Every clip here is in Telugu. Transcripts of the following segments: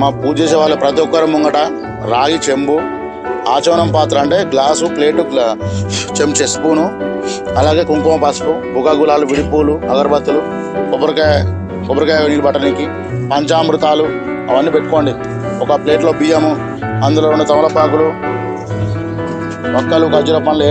మా పూజ చేసే వాళ్ళు ప్రతి ఒక్కరు ముంగట రాగి చెంబు ఆచమనం పాత్ర అంటే గ్లాసు ప్లేటు గ్లా చెంచా స్పూను అలాగే కుంకుమ పసుపు బుగగులాలు విడిపూలు అగరబత్తులు కొబ్బరికాయ కొబ్బరికాయ నీళ్ళు పట్టడానికి పంచామృతాలు అవన్నీ పెట్టుకోండి. ఒక ప్లేట్లో బియ్యము అందులో ఉన్న తమలపాకులు మొక్కలు ఖర్జూర పండ్లు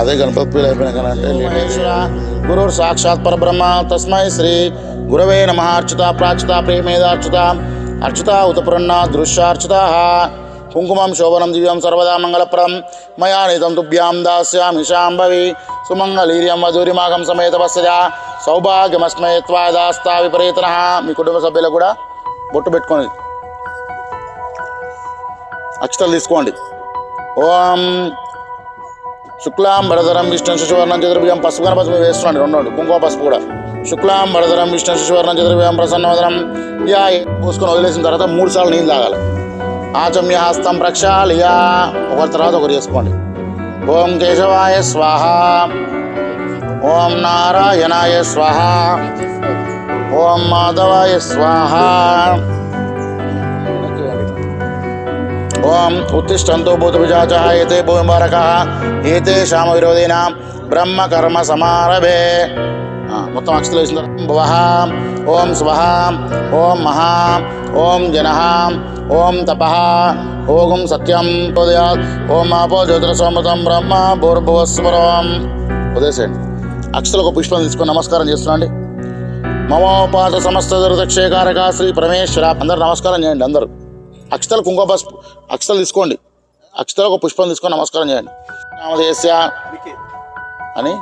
అదే గణపతి పూజలు అయిపోయినా కానీ అంటే గురువు సాక్షాత్ పరబ్రహ్మ. తస్మై శ్రీ గురవే నమ. అర్చుత ప్రాచుత ప్రేమేదార్చుత అర్చుత ఉతపురన్న దృశ్యార్చుత. కుంకుమం శోభనం దివ్యం సర్వదా మంగళప్రదం మయా నితం తుభ్యాం దాస్యామి శాంభవి. సుమంగళీర్యం మధురిమాగం సమేత వస్సజ సౌభాగ్యమస్మై విపరీతన. మీ కుటుంబ సభ్యుల కూడా బొట్టు పెట్టుకోండి అక్షతలు తీసుకోండి. ఓం శుక్లాం భరధరం విష్ణు శిశువర్ణం చతుర్భుజం పసుపు గణపతి వేస్తున్నాడు రెండు కుంకుమ పసుపు కూడా. శుక్లాం భరధరం విష్ణు శిశువర్ణం చతుర్భుజం ప్రసన్నవదనం యా పోసుకొని వదిలేసిన తర్వాత మూడు సార్లు నీళ్ళు తాగాలి. ఆచమ్య హస్తం ప్రక్షాళియా. ఒకరి తర్వాత ఒకరు చేసుకోండి. ఓం కేశవాయ స్వాహ. ఓం నారాయణాయ స్వాహ. ఓం మాధవాయ స్వాహ. ఓం ఉత్తిష్టంతో భూతపిజాచ ఏతే భూమింబారక ఏతే శామ విరోధేన బ్రహ్మ కర్మ సమారభే మొత్తం అక్షతలు వేసిన తర్వాత ఓం స్వహ ఓం మహా ఓం జన ఓం తప ఓం సత్యం ఉదయాత్ ఓం ఆపో జ్యోతిరసోమతం బ్రహ్మ భూర్భువస్వరం। ఉదయసేండి అక్షతలు ఒక పుష్పం తీసుకొని నమస్కారం చేస్తున్నాండి. మమోపాత సమస్త దుర్దక్షేకారక శ్రీ పరమేశ్వర అందరు నమస్కారం చేయండి అందరూ. అక్షతలు కుంకుమ అక్షతలు తీసుకోండి. అక్షతలు ఒక పుష్పం తీసుకొని నమస్కారం చేయండి. నామదేశ్య అని?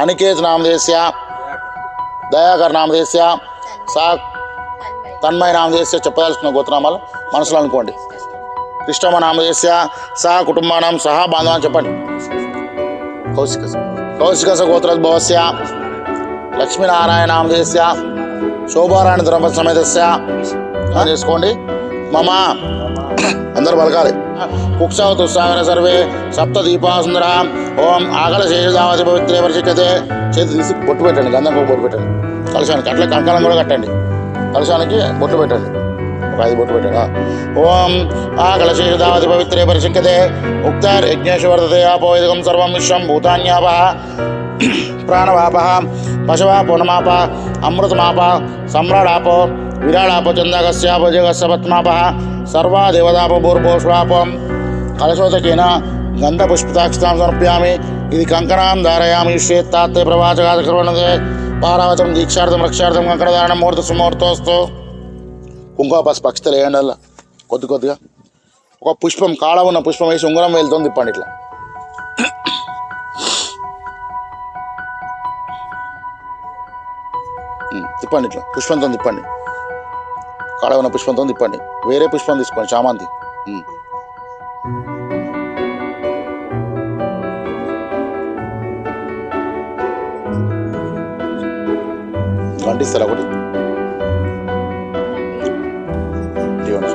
అనికేత్. నామదేశ్య దయాకర్ నామదేశ్య సా తన్మయ నామదేశ్య చెప్పదలుచుకున్న గోత్రనామాలు మనసులో అనుకోండి. కృష్ణమ్మ నామదేశ్య సహ కుటుంబానం సహా బాంధవాన్ని చెప్పండి. కౌశిక కౌశికస గోత్రోద్భవస్య లక్ష్మీనారాయణ నామదేశ్య శోభారాయణ ద్రవ సమేతస్య చేసుకోండి. మమ. అందరు పలకాలి. కుక్షావ తుస్సాగర సర్వే సప్త దీపాసుందర ఓం ఆకల శేషదావతి పవిత్రే పరిచిక్కతే చేతి తీసి బొట్టు పెట్టండి గంధం బొట్టు పెట్టండి. కలశానికి అట్లా కంకణం కూడా కట్టండి. కలశానికి బొట్టు పెట్టండి. ఒక ఐదు బొట్టు పెట్టండి. ఓం ఆకల శేషదావతి పవిత్రే పరిశంకతే ఉక్తార్ యజ్ఞేషు వర్ధతే ఆపోయదకం సర్వం విశ్వం భూతాన్యాప. ప్రాణవాప పశవాపో నమాప అమృతమాప సమ్రాడాపో విరాడాపో సర్వా దేవతాప భూర్భోష్వాపం కలశోదకేన గంధపుష్పితాక్షితాం సమర్ప్యామి ఇది కంకణాం ధారయామి శ్వేత్తాత్తే ప్రవాచకాదకర్వణదే పారావచం దీక్షార్థం రక్షార్థం కంకణధారణం ముహూర్త సుముహూర్తోస్తు కుంకుమ పసుపు పక్షితలు వేయండి కొద్ది కొద్దిగా ఒక పుష్పం కాడ ఉన్న పుష్పం వేసి ఉంగరం వెళ్తుంది తిప్పండి ఇట్లా. తిప్పండి ఇట్లా. పుష్పంతో తిప్పండి. కాడ ఉన్న పుష్పంతో తిప్పండి. వేరే పుష్పం తీసుకోండి చామంతి. ఉమ్. ఒకటి? ఇదిగోండి.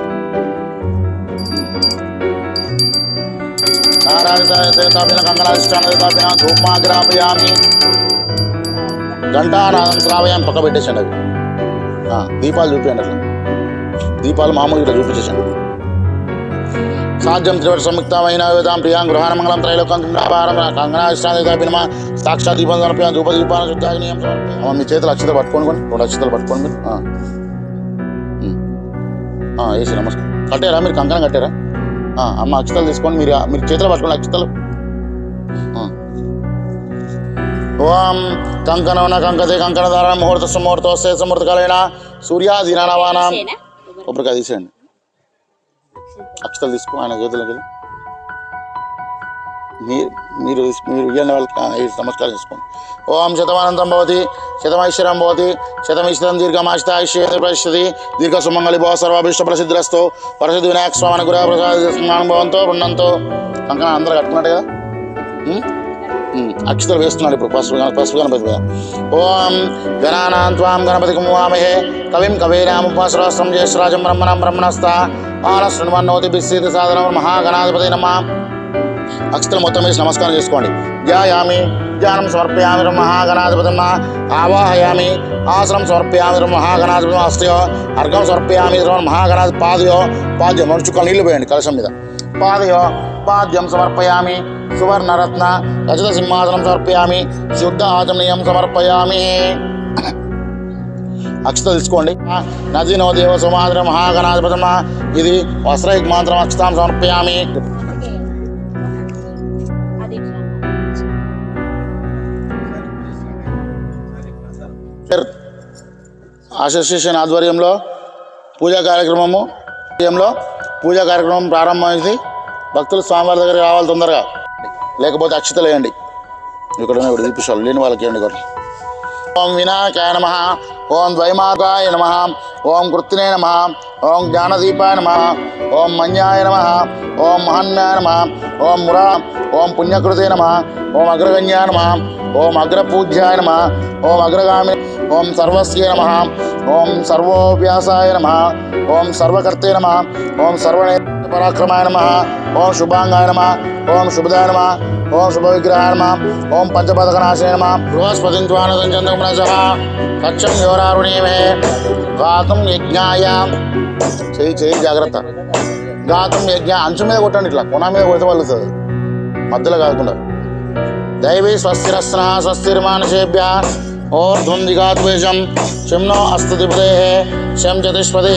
ధూమాగ్రాపయామి గంటానాదం శ్రావయాన్ని పక్క పెట్టేసండి అవి. దీపాలు చూపించండి అట్లా. దీపాలు మామూలుగా ఇట్లా చూపించేసండి సాధ్యం త్రివట సంయుక్తమైన వేదాం ప్రియాం గృహాన మంగళం త్రైలోకం కుంభారం కంగనాష్టాదిమ సాక్షాత్ దీపం సమర్పయాం ధూప దీపాన శుద్ధాగ్నియం సమర్పయాం. మీ చేతులు అక్షతలు పట్టుకోండి కొన్ని రెండు అక్షతలు పట్టుకోండి మీరు ఆ. వేసి నమస్కారం. కట్టారా? మీరు కంకణం కట్టారా? అమ్మ అక్షతలు తీసుకోండి మీరు మీరు చేతులు పట్టుకోండి అక్షతలు. ఆ. ఓం కంకణవన కంకతే కంకణధార ముహూర్త సుముహూర్తోస్తే సుముహూర్తకాలైన సూర్యాధీనానవానాం సేనా? కొబ్బరికాయ తీసేయండి. అక్షతలు తీసుకో ఆయన చేతులకి వెళ్ళి. మీరు మీరు తీసు- మీరు వాళ్ళకి నమస్కారం చేసుకోండి. ఓం శతమానందం భవతి శతమైశ్వరం భవతి శతమైశ్వరం దీర్ఘమాశితాయుష్యేంద్ర ప్రసిద్ధి దీర్ఘ సుమంగళి భవ సర్వాభిష్ట ప్రసిద్ధిరస్తు ప్రసిద్ధి వినాయక స్వామి గురు ప్రసాద స్నానం భవంతో ఉన్నంతో కంకణ అందరూ కట్టుకున్నట్టు కదా? అక్షతలు వేస్తున్నాడు ఇప్పుడు పసుపు గణ- పసుపు గణపతి మీద ఓం గణానాం త్వాం గణపతి కుమామహే కవిం కవీనాముపాశ్రవస్తం జ్యేష్ఠరాజం బ్రహ్మణం బ్రహ్మణస్త ఆనశృణ్వన్నోతి బిస్సీతి సాధనం మహాగణాధిపతి నమ. అక్షతలు మొత్తం వేసి నమస్కారం చేసుకోండి. ధ్యాయామి ధ్యానం సమర్పయామి మహాగణాధిపతి ఆవాహయామి ఆసనం సమర్పయామి మహాగణాధిపతి అస్తయో అర్ఘం సమర్పయామి మహాగణాధి పాదయో పాద్యో నడుచుకొని నీళ్ళు పోయండి కలశం మీద. పాదయో పాద్యం సమర్పయామి సువర్ణరత్న రజత సింహాసనం సమర్పయామి శుద్ధ ఆచమనీయం సమర్పయామి అక్షత తెలుసుకోండి. నది నో దేవ సుమాద్ర మహాగణాధిపతమ. ఇది వస్త్రైక్ మాత్రం అక్షతాం సమర్పయామి. అసోసియేషన్ ఆధ్వర్యంలో పూజా కార్యక్రమము. పూజా కార్యక్రమం ప్రారంభమైంది. భక్తులు స్వామివారి దగ్గర రావాలి తొందరగా లేకపోతే అక్షతలు వేయండి ఇక్కడ ఉన్నాయి ఇప్పుడు చూపిస్తాను లేని వాళ్ళకి వేయండి కొన్ని ఓం వినాయకాయ నమ ఓం ద్వైమాకాయ నమ ఓం కృత్తినే నమ ఓం జ్ఞానదీపాయ నమ ఓం మన్యాయ నమ ఓం మహన్యాయ నమ ఓం మురా ఓం పుణ్యకృతే నమ ఓం అగ్రగణ్యాయ నమ ఓం అగ్రపూజ్యాయ నమ ఓం అగ్రగామి ఓం సర్వస్య నమ ఓం సర్వోవ్యాసాయ నమ ఓం సర్వకర్తే నమ ఓం సర్వణే పరాక్రమాయ నమ. ఓం శుభాంగాయ నమ. ఓం శుభదాయ నమ. ఓం శుభ విగ్రహాయ నమ. ఓం పంచపదకనాశయ నమ. బృహస్పతి జ్వానదం చంద్రమున యోరారుణీమే గాతం యజ్ఞాయ. చేయి చేయి జాగ్రత్త. గాతం యజ్ఞ. అంచు మీద కొట్టండి ఇట్లా. కొన మీద కొడితే వలుతుంది. మధ్యలో కాకుండా. దైవీ స్వస్తిరస్న స్వస్తిర్మానుషేభ్య. శం నో అస్తదిపదే శం చతుష్పదే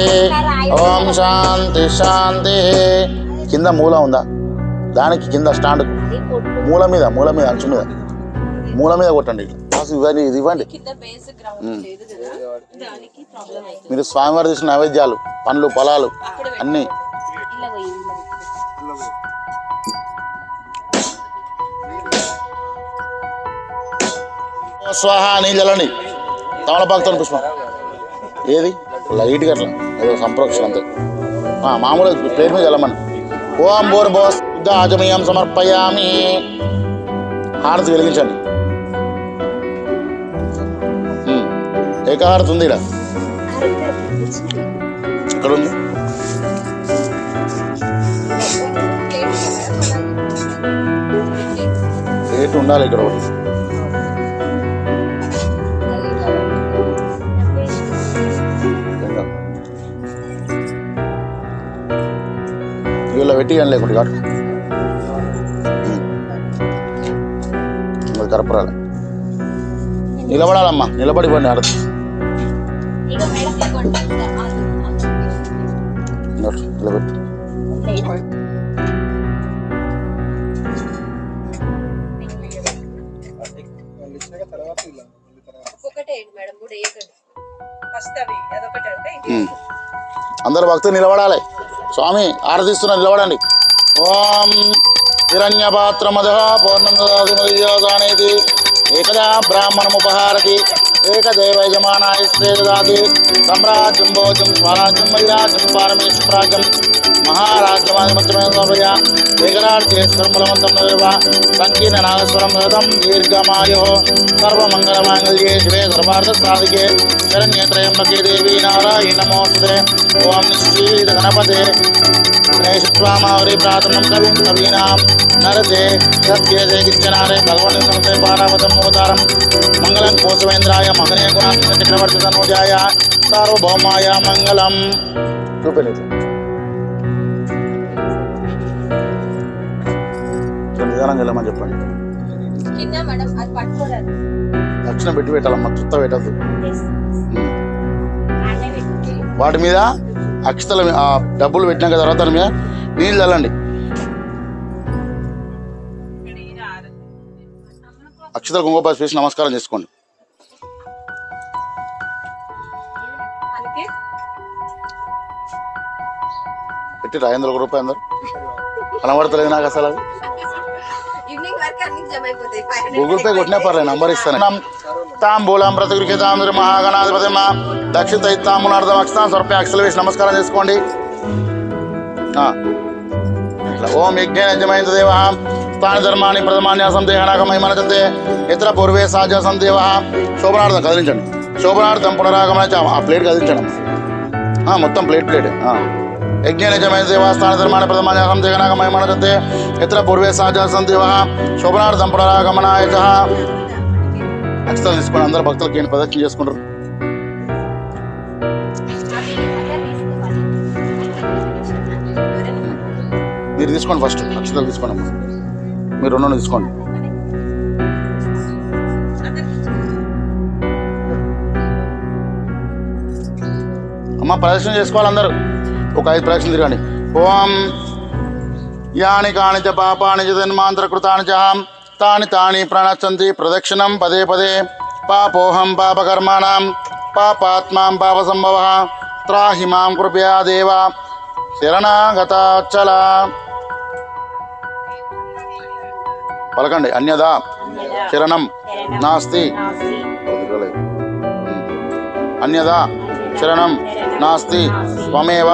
ఓం శాంతి శాంతి కింద మూల ఉందా? దానికి కింద స్టాండ్. మూల మీద మూల మీద అంచు మీద. మూల మీద కొట్టండి. ఇవ్వండి ఇది ఇవ్వండి. మీరు స్వామివారి చేసిన నైవేద్యాలు పండ్లు పొలాలు అన్నీ. స్వాహ నీళ్ళు చల్లండి తమలపాకుతో పుష్పం. ఏది? లైట్గా అట్లా ఏదో సంప్రోక్షణ అంతే. మామూలుగా ప్లేట్ మీద చల్లమని ఓం బోర్ బోస్ శుద్ధ ఆచమీయం సమర్పయామి. హారతి వెలిగించండి. ఏకాహారతి ఉంది ఇక్కడ ఇక్కడ ఉంది ప్లేట్ ఉండాలి ఇక్కడ ఒకటి. మేడం కూడా వేయకండి ఫస్ట్ అవి అదొకటి అంటే ఇది ఉమ్. అందరు భక్తులు నిలబడాలి స్వామి ఆరాధిస్తున్నా నిలబడండి. ఓం హిరణ్యపాత్రమద పూర్ణందీ ఏకదా బ్రాహ్మణముపహారతి ఏకదేవ యజమానాయ శ్రేదాది సమ్రాజ్యం భోజం స్వరాజ్యం వైరాజ్యం పారమేశ్వరాజ్యం మహారాజ్యమాధిపత్యమేయ ఏకరాజ్యేశ్వరములమంతం సంకీర్ణ నాగస్వరం రథం దీర్ఘమాయో. సర్వమంగళమాంగళ్యే శివే సర్వార్థ సాధికే. శరణ్యత్రయంబకే దేవి నారాయణ నమోస్తుతే ఓం నిశ్చీత గణపతే. గణేశత్వామావరి ప్రాతమం కవిం కవీనాం. నరతే సత్యేదే కించనారే భగవన్ నమస్తే పారావతం అవతారం. మంగళం కోసవేంద్రాయ మహనీయ గుణాత్మ చక్రవర్తి తనూజాయ సార్వభౌమాయ మంగళం. నిదానం వెళ్ళమని చెప్పండి. దక్షిణ పెట్టి పెట్టాలమ్మా చుత్త పెట్టద్దు. వాటి మీద అక్షతల ఆ డబ్బులు పెట్టినాక తర్వాత దాని మీద నీళ్ళు చల్లండి. అక్షతల కుంగపాసి వేసి నమస్కారం చేసుకోండి. పెట్టి ఐదు ఒక రూపాయి అందరు. కనబడతలేదు నాకు అసలు గూగుల్ పే కొట్టినా పర్లేదు నంబర్ ఇస్తాను. తాంబూలం ప్రతిగృహితాంధ్ర మహాగణాధిపతి మా దక్షిణ తైతాంబూలార్థం అక్షతాం స్వరపే అక్షలు వేసి నమస్కారం చేసుకోండి. ఇట్లా ఓం యజ్ఞ యజమైంద దేవ తాని ధర్మాన్ని ప్రథమాన్యాసం దేహనాగమై మనచంతే ఇతర పూర్వే సాధ్యాసం దేవ శోభనార్థం కదిలించండి. శోభనార్థం పునరాగమన ఆ ప్లేట్ కదిలించండి. మొత్తం ప్లేట్ ప్లేట్. యజ్ఞనిజమయ దేవాస్థాన ధర్మాన్ని ప్రథమాన్యాసం దేహనాగమై మనచంతే ఇతర పూర్వే సాధ్యాసం దేవ శోభనార్థం పునరాగమనాయ చ అక్షతలు తీసుకొని అందరు భక్తులకి ఏం ప్రదక్షిణ చేసుకుంటారు మీరు తీసుకోండి ఫస్ట్ అక్షతలు తీసుకోండి అమ్మా మీరు రెండు తీసుకోండి అమ్మ ప్రదర్శన చేసుకోవాలి అందరూ. ఒక ఐదు ప్రదక్షిణ తిరగండి. ఓం యాని కాని చ పాపాని జన్మాంతరకృతాని చ తాని తాని ప్రణచ్చంతి ప్రదక్షిణం పదే పదే. పాపోహం పాపకర్మాణం పాపాత్మాం పాప సంభవ త్రాహి మాం కృపయా దేవ. శరణాగతాచల పలకండి అన్యదా. శరణం. నాస్తి. అన్యదా. శరణం నాస్తి త్వమేవ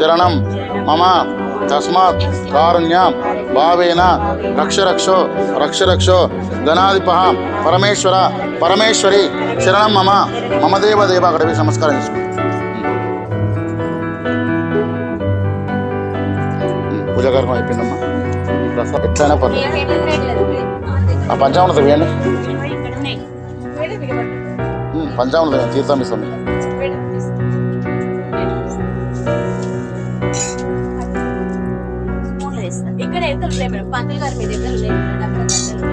శరణం మమ తస్మాత్ కారుణ్య భావేన రక్ష రక్షో రక్ష రక్షో గణాధిప పరమేశ్వర పరమేశ్వరి శరణం మమ మమ దేవ అక్కడ నమస్కారం చేసుకో పూజ కార్యక్రమం అయిపోయిందమ్మా। ఎట్లయినా పర్లేదు। ఆ పంచామృతం వేయండి పంచామృతం తీర్థం ఇస్తాం ఉన్నాయి అక్కడ కట్టెలు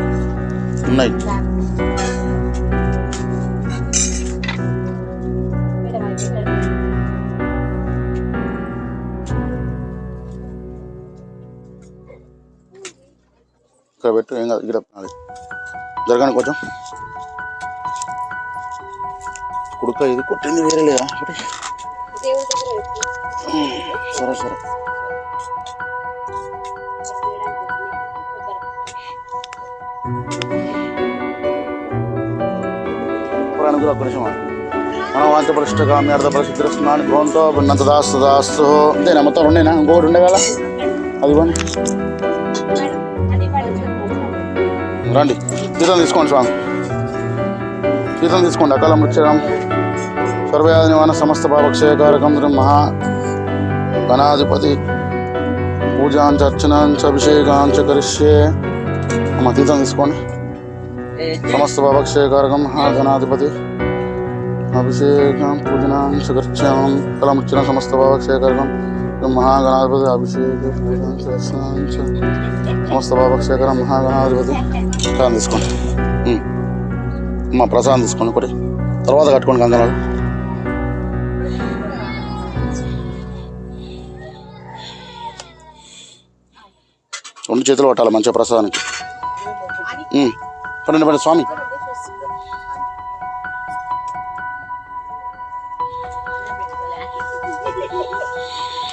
ఉన్నాయి మేడం అది పెట్టండి. ఇక్కడ పెట్టు ఏం కాదు ఇక్కడ అది జరగండి కొంచెం కుడుక ఇది కొట్టింది వేరే లేదా ఒకటి దేవుడి దగ్గర పెట్టు. సరే సరే పురాణం కూడా ఒక్క నిమిషం ఆగు. మనం వాంచపరిష్ట కామ్య అర్థపరిశుద్ధి భవంతో ఉన్నంత దాస్తు దాస్తు అంతేనా మొత్తం రెండేనా ఇంకొకటి ఉండే కదా అది రండి తీర్థం తీసుకోండి స్వామి తీర్థం తీసుకోండి అకాల మృత్యరం సర్వయాది నివాన సమస్త పాపక్షయకారకం మహా గణాధిపతి పూజాంచ అర్చనాంచ అభిషేకాంచ కరిష్యే అమ్మ తీర్థం తీసుకోండి సమస్త పాపక్షయకారకం మహా గణాధిపతి అభిషేకం పూజనాంచ గర్చాం కలముచ్చిన సమస్త పాపక్షయకారకం మహాగణాధిపతి అభిషేక పూజాంచ సమస్త భావక్షేకరం మహాగణాధిపతి ప్రసాదం తీసుకోండి। మా ప్రసాదం తీసుకోండి ఒకటి। తర్వాత కట్టుకోండి కంకణాలు రెండు చేతులు పట్టాలి మంచిగా ప్రసాదానికి। పన్నెండు పన్నెండు స్వామి। いいね。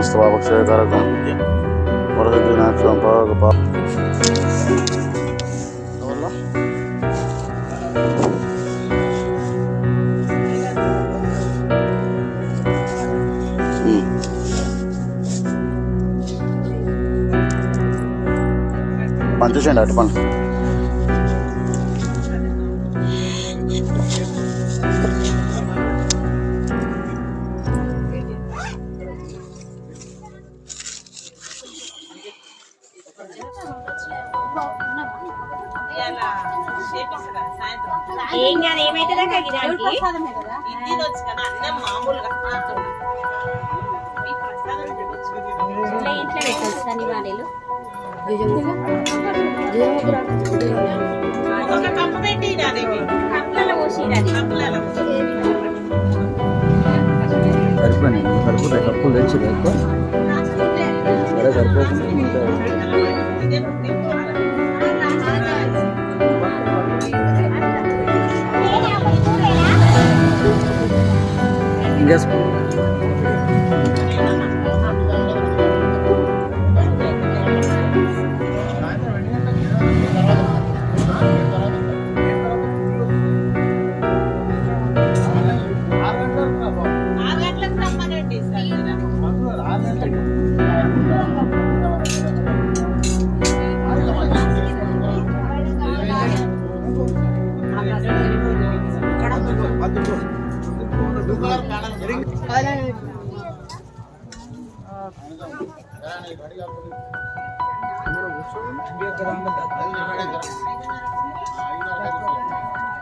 సమస్త పాపక్షయకారకం వరదనాక్షం పాక పాప ఎవరిలో? ఉమ్. పంచేసేయండి అటు పని ఏం కాదు ఏమైతుందా కగిరానికి ఇంట్లో ఇంట్లో పెట్టాలి శనివారాలు కప్పులలో పోసిరాది సరిపోయినాయి సరిపోతాయి కప్పులు తెచ్చి ఎక్కువ సరే సరిపోకుండా Yes.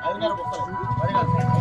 ఐదున్నరకు వస్తారు.